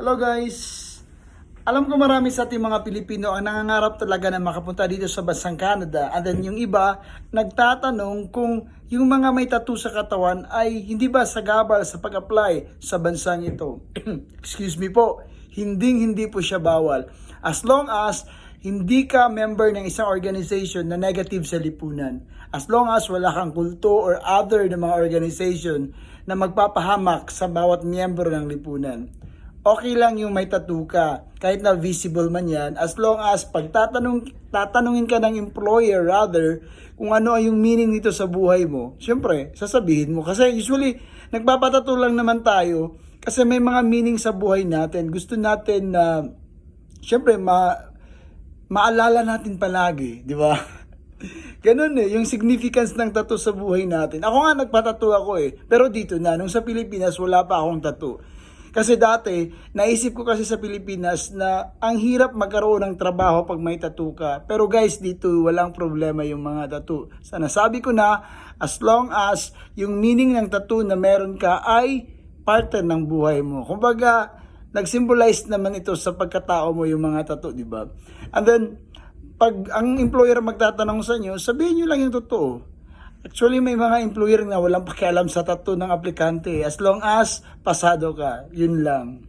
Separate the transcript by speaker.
Speaker 1: Hello guys! Alam ko marami sa ating mga Pilipino ang nangangarap talaga na makapunta dito sa bansang Canada. And then yung iba, nagtatanong kung yung mga may tattoo sa katawan ay hindi ba sagabal sa pag-apply sa bansang ito. Excuse me po, hindi hindi po siya bawal. As long as hindi ka member ng isang organization na negative sa lipunan. As long as wala kang kulto or other na mga organization na magpapahamak sa bawat miyembro ng lipunan. Okay lang yung may tattoo ka, kahit na visible man yan, as long as pagtatanong, tatanungin ka ng employer rather, kung ano ay yung meaning nito sa buhay mo, syempre, sasabihin mo. Kasi usually, nagpapatato lang naman tayo, kasi may mga meaning sa buhay natin. Gusto natin na, syempre, ma, maalala natin palagi, di ba? Ganun eh, yung significance ng tattoo sa buhay natin. Ako nga nagpatato ako eh, pero dito na, nung sa Pilipinas wala pa akong tattoo. Kasi dati, naisip ko kasi sa Pilipinas na ang hirap magkaroon ng trabaho pag may tattoo ka. Pero guys, dito walang problema yung mga tattoo. Sa nasabi ko na, as long as yung meaning ng tattoo na meron ka ay parte ng buhay mo. Kumbaga, nag-symbolize naman ito sa pagkatao mo yung mga tattoo, di ba? And then, pag ang employer magtatanong sa inyo, sabihin nyo lang yung totoo. Actually, may mga employer na walang pakialam sa tattoo ng aplikante. As long as pasado ka, yun lang.